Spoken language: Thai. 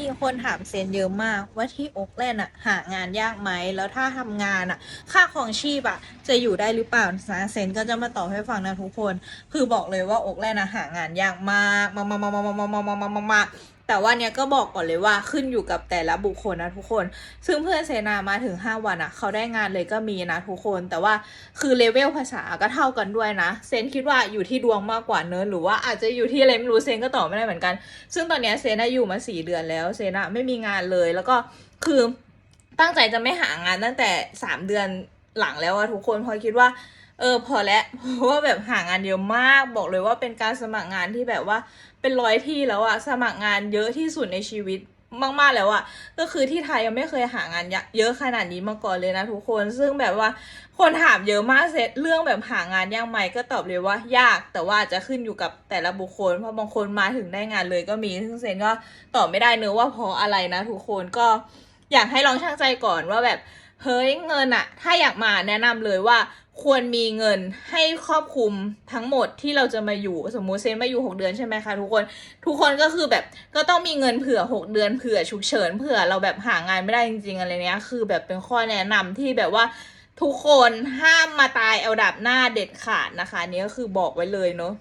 มีคนถามเซนเยอะมากว่าที่โอ๊กแลนด์อะหางานยากไหมแล้วถ้าทำงานอะค่าของชีพอะจะอยู่ได้หรือเปล่านะเซนก็จะมาตอบให้ฟังนะทุกคน คือบอกเลยว่าโอ๊กแลนด์อะหางานยากมากมากมากมากมากมากมาก แต่ว่าเนี้ยก็บอกก่อนเลยว่าขึ้นอยู่กับแต่ละบุคคลนะทุกคน ซึ่งเพื่อนเซนามาถึง 5 วันอะเขาได้งานเลยก็มีนะทุกคน แต่ว่าคือเลเวลภาษาก็เท่ากันด้วยนะ เซนคิดว่าอยู่ที่ดวงมากกว่าเนอะหรือว่าอาจจะอยู่ที่อะไรไม่รู้เซนก็ตอบไม่ได้เหมือนกัน ซึ่งตอนเนี้ยเซนอะอยู่มาสี่เดือนแล้ว เซนอะไม่มีงานเลย แล้วก็คือตั้งใจจะไม่หางานตั้งแต่สามเดือนหลังแล้วอะทุกคนเพราะคิดว่า เออพอแล้วเพราะว่าแบบหางานเยอะมากบอกเลยว่าเป็นการสมัครงานที่แบบว่าเป็นร้อยที่แล้วอะสมัครงานเยอะที่สุดในชีวิตมากๆแล้วอะก็คือที่ไทยยังไม่เคยหางานเยอะขนาดนี้มาก่อนเลยนะทุกคน ซึ่งแบบว่าคนถามเยอะมากเสร็จเรื่องแบบหางานยากไหมก็ตอบเลยว่ายาก แต่ว่าจะขึ้นอยู่กับแต่ละบุคคล เพราะบางคนมาถึงได้งานเลยก็มี ซึ่งเซนก็ตอบไม่ได้เนื้อว่าเพราะอะไรนะทุกคนก็อยากให้ลองช่างใจก่อนว่าแบบ เฮ้ยเงินอะถ้าอยากมาแนะนำเลยว่าควรมีเงินให้ครอบคลุมทั้งหมดที่เราจะมาอยู่สมมุติเซนมาอยู่ 6 เดือนใช่ไหมคะทุกคนทุกคนก็คือแบบก็ต้องมีเงินเผื่อ 6 เดือนเผื่อฉุกเฉินเผื่อเราแบบหางานไม่ได้จริงๆอะไรเนี้ยคือแบบเป็นข้อแนะนำที่แบบว่าทุกคนห้ามมาตายเอาดับหน้าเด็ดขาดนะคะอันนี้ก็คือบอกไว้เลยเนาะ